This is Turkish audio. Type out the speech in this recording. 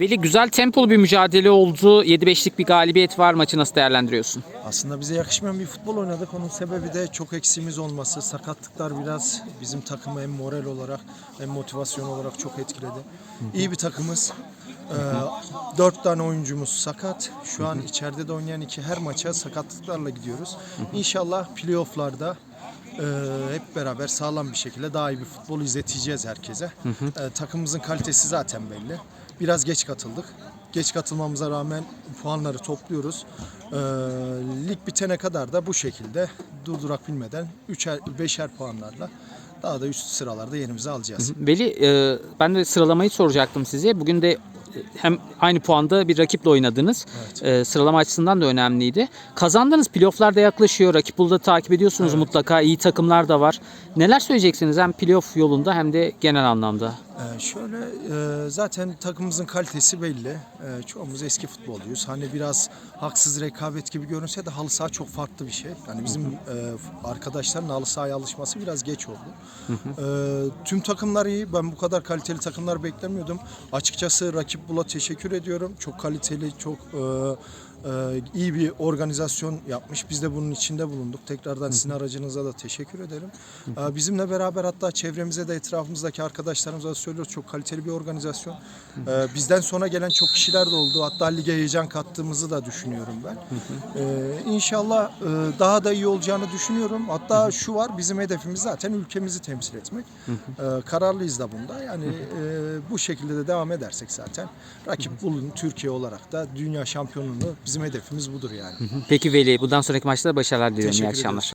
Veli güzel tempolu bir mücadele oldu. 7-5'lik bir galibiyet var. Maçı nasıl değerlendiriyorsun? Aslında bize yakışmayan bir futbol oynadık. Onun sebebi de çok eksiğimiz olması. Sakatlıklar biraz bizim takımı hem moral olarak hem motivasyon olarak çok etkiledi. İyi bir takımız. Ee, dört tane oyuncumuz sakat. Şu an içeride de oynayan iki her maça sakatlıklarla gidiyoruz. İnşallah playofflarda e, hep beraber sağlam bir şekilde daha iyi bir futbol izleteceğiz herkese. Ee, takımımızın kalitesi zaten belli. Biraz geç katıldık. Geç katılmamıza rağmen puanları topluyoruz. Ee, lig bitene kadar da bu şekilde durdurak bilmeden 3'er 5'er puanlarla daha da üst sıralarda yerimizi alacağız. Veli e, ben de sıralamayı soracaktım size. Bugün de e, hem aynı puanda bir rakiple oynadınız. E, sıralama açısından da önemliydi. Kazandınız. Playoff'lar da yaklaşıyor. Rakip Bulda takip ediyorsunuz mutlaka. İyi takımlar da var. Neler söyleyeceksiniz hem playoff yolunda hem de genel anlamda? Ee, şöyle e, zaten takımımızın kalitesi belli. Ee, çoğumuz eski futbolcuyuz. Hani biraz haksız rekabet gibi görünse de halı saha çok farklı bir şey. Yani bizim e, arkadaşların halı sahaya alışması biraz geç oldu. Ee, tüm takımlar iyi. Ben bu kadar kaliteli takımlar beklemiyordum. Açıkçası rakip Bula teşekkür ediyorum. Çok kaliteli, çok e, iyi bir organizasyon yapmış. Biz de bunun içinde bulunduk. Tekrardan sizin aracınıza da teşekkür ederim. Ee, Bizimle beraber hatta çevremize de etrafımızdaki arkadaşlarımıza da söylüyoruz. Çok kaliteli bir organizasyon. Ee, Bizden sonra gelen çok kişiler de oldu. Hatta lige heyecan kattığımızı da düşünüyorum ben. Ee, İnşallah e, daha da iyi olacağını düşünüyorum. Hatta şu var bizim hedefimiz zaten ülkemizi temsil etmek. Ee, Kararlıyız da bunda. Yani e, bu şekilde de devam edersek zaten rakip bulun Türkiye olarak da dünya şampiyonluğu bizim hedefimiz budur yani. Peki Veli bundan sonraki maçta başarılar diliyorum. İyi akşamlar.